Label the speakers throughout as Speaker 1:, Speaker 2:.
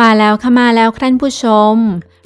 Speaker 1: มาแล้วค่ะมาแล้วท่านผู้ชม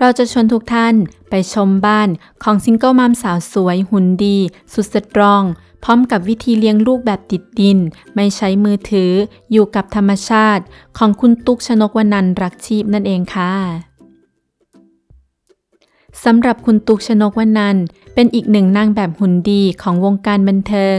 Speaker 1: เราจะชวนทุกท่านไปชมบ้านของซิงเกิลมัมสาวสวยหุ่นดี สุดสตรอง พร้อมกับวิธีเลี้ยงลูกแบบติดดิน ไม่ใช้มือถืออยู่กับธรรมชาติ ของคุณตุ๊กชนกวนันรักชีพนั่นเองค่ะสำหรับคุณตุ๊กชนกวนันเป็นอีกหนึ่งนางแบบหุ่นดีของวงการบันเทิง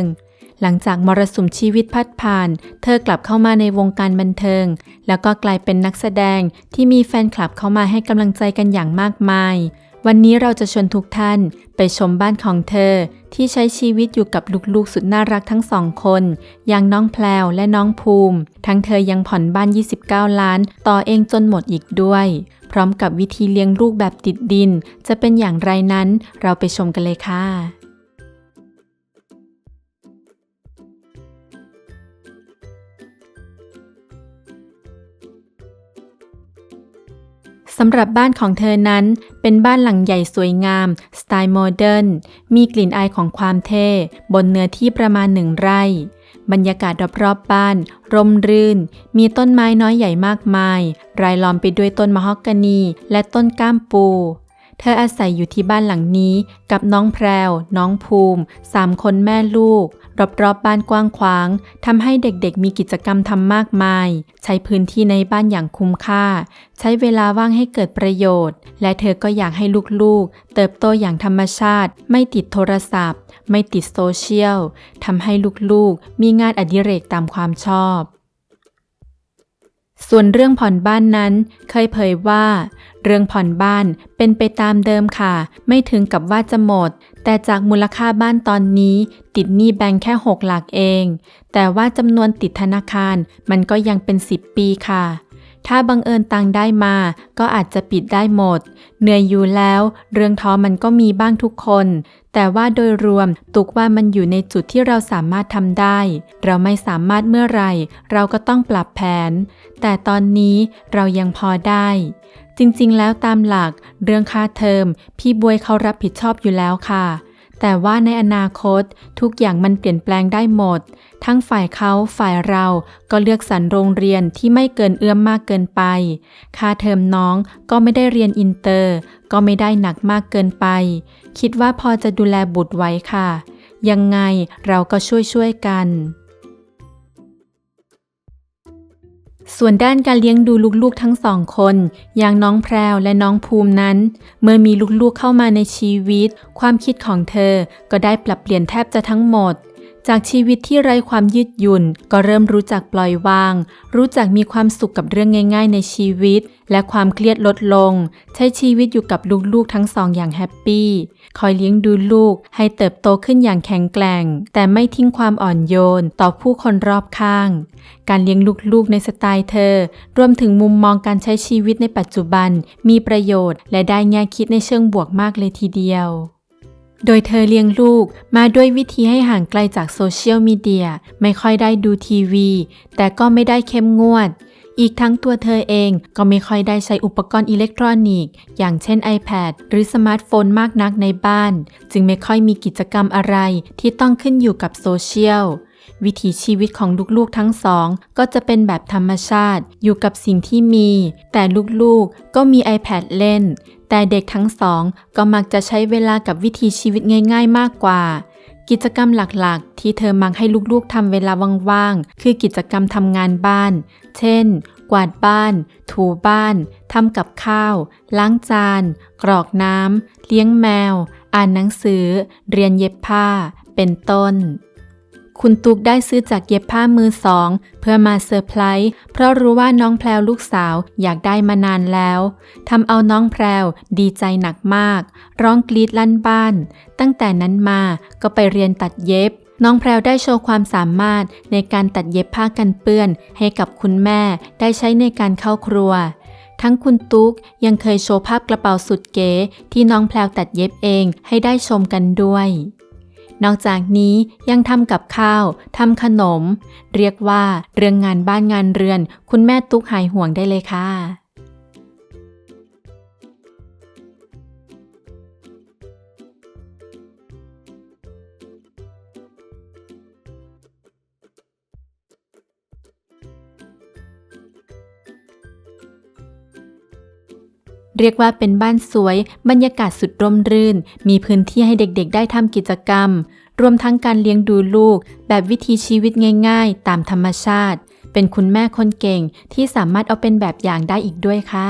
Speaker 1: หลังจากมรสุมชีวิตพัดผ่าน เธอกลับเข้ามาในวงการบันเทิง แล้วก็กลายเป็นนักแสดงที่มีแฟนคลับเข้ามาให้กำลังใจกันอย่างมากมาย วันนี้เราจะชวนทุกท่านไปชมบ้านของเธอ ที่ใช้ชีวิตอยู่กับลูกๆสุดน่ารักทั้งสองคน อย่างน้องแพลวและน้องภูมิ ทั้งเธอยังผ่อนบ้าน 29 ล้าน ต่อเองจนหมดอีกด้วย พร้อมกับวิธีเลี้ยงลูกแบบติดดิน จะเป็นอย่างไรนั้น เราไปชมกันเลยค่ะ สำหรับบ้านของเธอนั้น เป็นบ้านหลังใหญ่สวยงาม สไตล์โมเดิร์น มีกลิ่นอายของความเท่ บนเนื้อที่ประมาณหนึ่งไร่ บรรยากาศรอบๆบ้าน ร่มรื่น มีต้นไม้น้อยใหญ่มากมาย รายล้อมไปด้วยต้นมะฮอกกานี และต้นก้ามปู เธออาศัยอยู่ที่บ้านหลังนี้กับน้องแพรว น้องภูมิสามคนแม่ลูก รอบๆบบ้านกว้างขวางทำให้เด็กๆมีกิจกรรมทำมากมาย ใช้พื้นที่ในบ้านอย่างคุ้มค่า ใช้เวลาว่างให้เกิดประโยชน์ และเธอก็อยากให้ลูกๆ เติบโตอย่างธรรมชาติ ไม่ติดโทรศัพท์ ไม่ติดโซเชียลทำให้ลูกๆ มีงานอดิเรกตามความชอบ ส่วนเรื่องผ่อนบ้านนั้น เคยเผยว่า เรื่องผ่อนบ้านเป็นไปตามเดิมค่ะ ไม่ถึงกับว่าจะหมด แต่จากมูลค่าบ้านตอนนี้ ติดหนี้แบงค์แค่ 6 หลักเอง แต่ว่าจำนวนติดธนาคารมันก็ยังเป็น 10 ปีค่ะ ถ้าบังเอิญตังได้มา ก็อาจจะปิดได้หมด เหนื่อยอยู่แล้ว เรื่องท้อมันก็มีบ้างทุกคน แต่ว่าโดยรวมตุกว่ามันอยู่ในจุดที่เราสามารถทำได้ เราไม่สามารถเมื่อไหร่เราก็ต้องปรับแผน แต่ตอนนี้เรายังพอได้ จริงๆ แล้วตามหลักเรื่องค่าเทอม พี่บวยเขารับผิดชอบอยู่แล้วค่ะ แต่ว่าในอนาคตทุกอย่างมันเปลี่ยนแปลงได้หมด ทั้งฝ่ายเขาฝ่ายเราก็เลือกสรรโรงเรียนที่ไม่เกินเอื้อมมากเกินไป ค่าเทอมน้องก็ไม่ได้เรียนอินเตอร์ ก็ไม่ได้หนักมากเกินไป คิดว่าพอจะดูแลบุตรไว้ค่ะ ยังไงเราก็ช่วยช่วยๆกัน ส่วนด้านการเลี้ยงดูลูกๆทั้งสองคน อย่างน้องแพรวและน้องภูมินั้น เมื่อมีลูกๆเข้ามาในชีวิต ความคิดของเธอก็ได้ปรับเปลี่ยนแทบจะทั้งหมด จากชีวิตที่ไร้ความยืดหยุ่น ก็เริ่มรู้จักปล่อยวาง รู้จักมีความสุขกับเรื่องง่าย ๆ ในชีวิต และความเครียดลดลง ใช้ชีวิตอยู่กับลูกๆทั้งสองอย่างแฮปปี้คอยเลี้ยงดูลูกให้เติบโตขึ้นอย่างแข็งแกร่ง แต่ไม่ทิ้งความอ่อนโยนต่อผู้คนรอบข้าง การเลี้ยงลูกๆในสไตล์เธอ รวมถึงมุมมองการใช้ชีวิตในปัจจุบัน มีประโยชน์และได้แง่คิดในเชิงบวกมากเลยทีเดียว โดยเธอเลี้ยงลูกมาด้วยวิธีให้ห่างไกลจากโซเชียลมีเดีย ไม่ค่อยได้ดูทีวี แต่ก็ไม่ได้เข้มงวด อีกทั้งตัวเธอเองก็ไม่ค่อยได้ใช้อุปกรณ์อิเล็กทรอนิกส์ อย่างเช่น iPad หรือสมาร์ทโฟนมากนักในบ้าน จึงไม่ค่อยมีกิจกรรมอะไรที่ต้องขึ้นอยู่กับโซเชียล วิถีชีวิตของลูกๆทั้งสอง ก็จะเป็นแบบธรรมชาติ อยู่กับสิ่งที่มี แต่ลูกๆก็มี iPad เล่น แต่เด็กทั้งสองก็มักจะใช้เวลากับวิถีชีวิตง่าย ๆ มากกว่า กิจกรรมหลักๆ ที่เธอมักให้ลูกๆทำเวลาว่างๆ คือกิจกรรมทำงานบ้าน เช่น กวาดบ้าน ถูบ้านทำกับข้าว ล้างจาน กรอกน้ำเลี้ยงแมว อ่านหนังสือ เรียนเย็บผ้า เป็นต้น คุณตุกได้ซื้อจากเย็บผ้ามือสอง เพื่อมาเซอร์ไพรส์เพราะรู้ว่าน้องแพรวลูกสาวอยากได้มานานแล้วทำเอาน้องแพรวดีใจหนักมาก ร้องกรีดลั่นบ้าน ตั้งแต่นั้นมาก็ไปเรียนตัดเย็บ น้องแพรวได้โชว์ความสามารถในการตัดเย็บผ้ากันเปื้อน ให้กับคุณแม่ได้ใช้ในการเข้าครัวทั้งคุณตุ๊กยังเคยโชว์ภาพกระเป๋าสุดเก๋ที่น้องแพรวตัดเย็บเองให้ได้ชมกันด้วย นอกจากนี้ยังทำกับข้าวทำขนม เรียกว่าเรื่องงานบ้านงานเรือน คุณแม่ตุ๊กหายห่วงได้เลยค่ะ เรียกว่าเป็นบ้านสวย บรรยากาศสุดร่มรื่น มีพื้นที่ให้เด็กๆ ได้ทำกิจกรรม รวมทั้งการเลี้ยงดูลูก แบบวิถีชีวิตง่ายๆ ตามธรรมชาติ เป็นคุณแม่คนเก่งที่สามารถเอาเป็นแบบอย่างได้อีกด้วยค่ะ